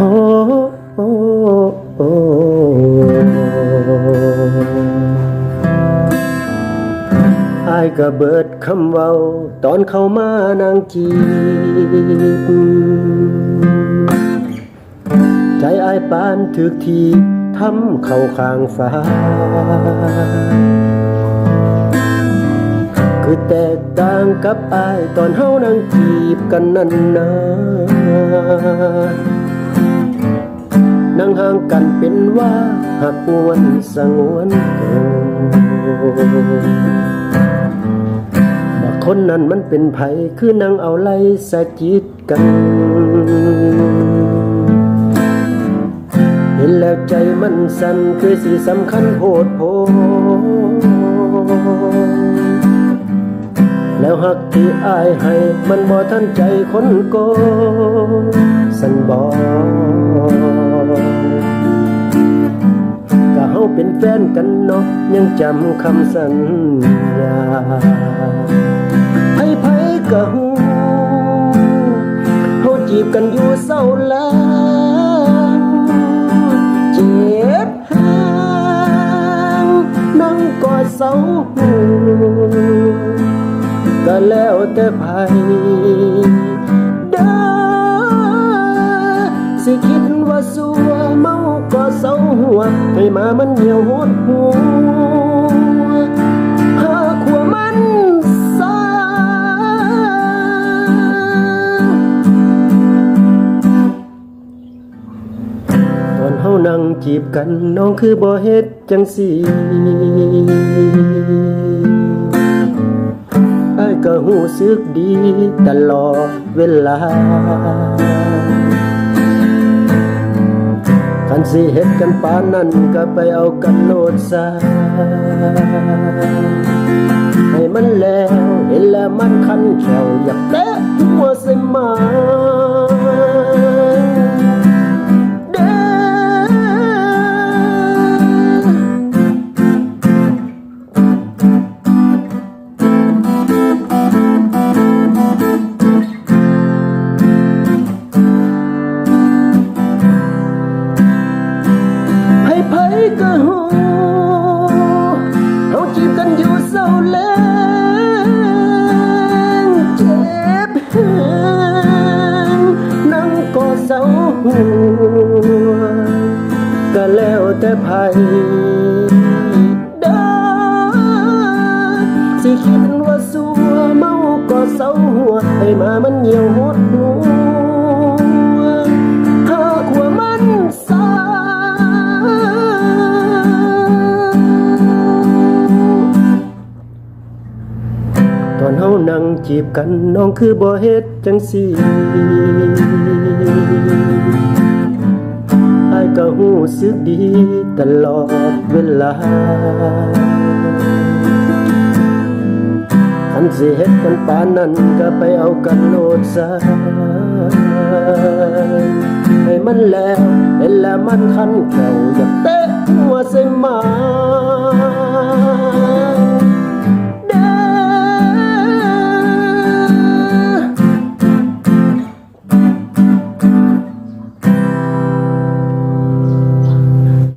โอ้โอ้โอ้อายก็เบิดคำเว้า ตอนเข้ามานางจีบใจอายปานถึกทีทำเข้าข้างฟ้า คือแตกต่างกับอายตอนเฮานั่งจีบกันนั่นนะ นั่งห่างกันเป็นว่าหักวนสงวนเกินว่าคนนั้นมันเป็นไผคือนั่งเอาไล่สะจิตกัน เห็นแล้วใจมันสั่นคือสิสำคัญโพดโพ แล้วหักที่อายให้ มันบ่ทันใจคนโกสันบอกก็เฮาเป็นแฟนกันเนาะยังจำคำสัญญาให้ไผก็ฮู้เฮาจีบกันอยู่เศร้าแล้วเจ็บหางนั่งกอดเสาหู แล้วแต่ไผเด้อสิคิดว่าสัวเมาก็เสาหัวให้มามันเหี่ยวหดหัวหาขัวมันสาตอนเฮานั่งจีบกันน้องคือบ่เฮ็ดจังสีู่้สึกดีตลอดเวลาคันสิเฮ็ดกันปานนั้นก็ไปเอากันโลดซาให้มันแล้วเห็นแล้วมันคันแขวอยากแตะหัว ก็ฮู้เฮาจีบกันอยู่เศร้าเล้งเจ็บแหงนั่งกอดเสาหัวก็แล้วแต่ไผ จีบกันน้องคือบ่เฮ็ดจังสี่อายก็หูสึกดีตลอดเวลาคันสิเฮ็ดกันปานนั้นก็ไปเอากันโลดซะให้มันแล้วเห็นแล้วมันคันแขวอยากเตะหัวใส่หมา